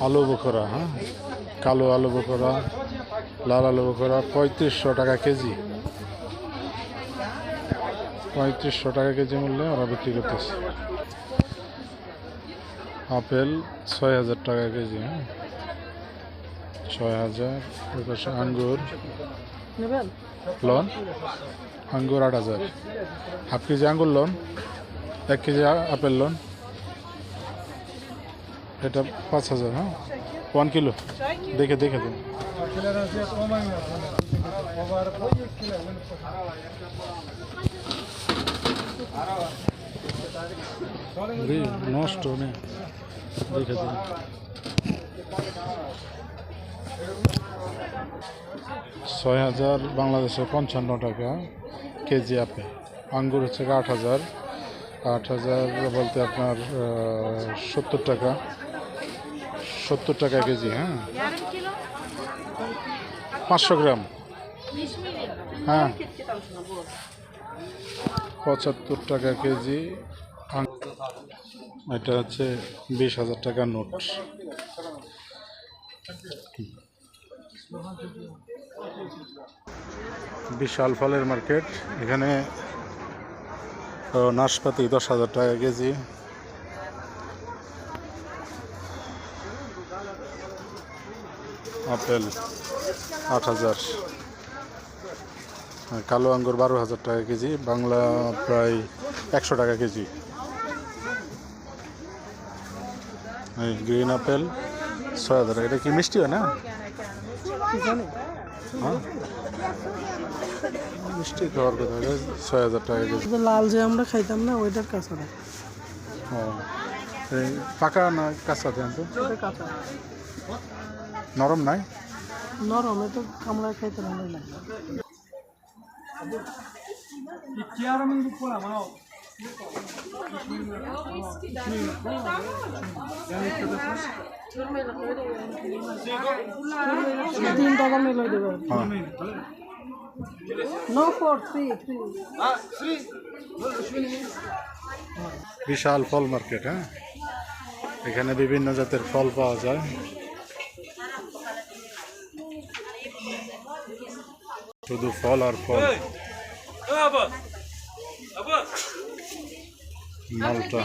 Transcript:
আলু বোখরা হ্যাঁ? কালো আলু বোখরা লাল আলু বোখরা পঁয়ত্রিশশো টাকা কেজি। পঁয়ত্রিশশো টাকা কেজি মূল্যে ওরা বিক্রি করতেছে। আপেল ছয় হাজার টাকা কেজি হ্যাঁ? ছয় হাজার পাশে আঙ্গুর লন? আঙ্গুর আট হাজার। হাফ কেজি আঙ্গুর লন? এক কেজি আপেল লন? এটা পাঁচ হাজার হ্যাঁ? ওয়ান কিলো দেখে দেখে দিন। নষ্ট নেই দেখে দিন। ছয় হাজার বাংলাদেশে পঞ্চান্ন টাকা কেজি আপেল আঙ্গুর হচ্ছে আট হাজার। আট হাজার বলতে আপনার সত্তর টাকা। সত্তর টাকা কেজি হ্যাঁ? পাঁচশো গ্রাম। হ্যাঁ. পঁচাত্তর টাকা কেজি। এটা হচ্ছে বিশ হাজার টাকার নোট। বিশাল ফলের মার্কেট। এখানে নাশপাতি দশ হাজার টাকা কেজি। আপেল আট হাজার। কালো আঙ্গুর বারো হাজার টাকা কেজি বাংলা প্রায় একশো টাকা কেজি। এই গ্রিন আপেল ছয় হাজার টাকা। এটা কি মিষ্টি হয় না? হ্যাঁ? মিষ্টি খাওয়ার কথা ছয় হাজার টাকা কেজি। লাল যে আমরা খাইতাম না ওইটার কাঁচাটা ও এই পাকা না কাঁচা দেন তো? কাঁচা। নরম নাই? নরম এ তো কামড়ায় খাইতে ভালোই লাগে। তিন টাকা দেবে। হ্যাঁ। বিশাল ফল মার্কেট হ্যাঁ? এখানে বিভিন্ন জাতের ফল পাওয়া যায়। শুধু ফল আর ফল মালটা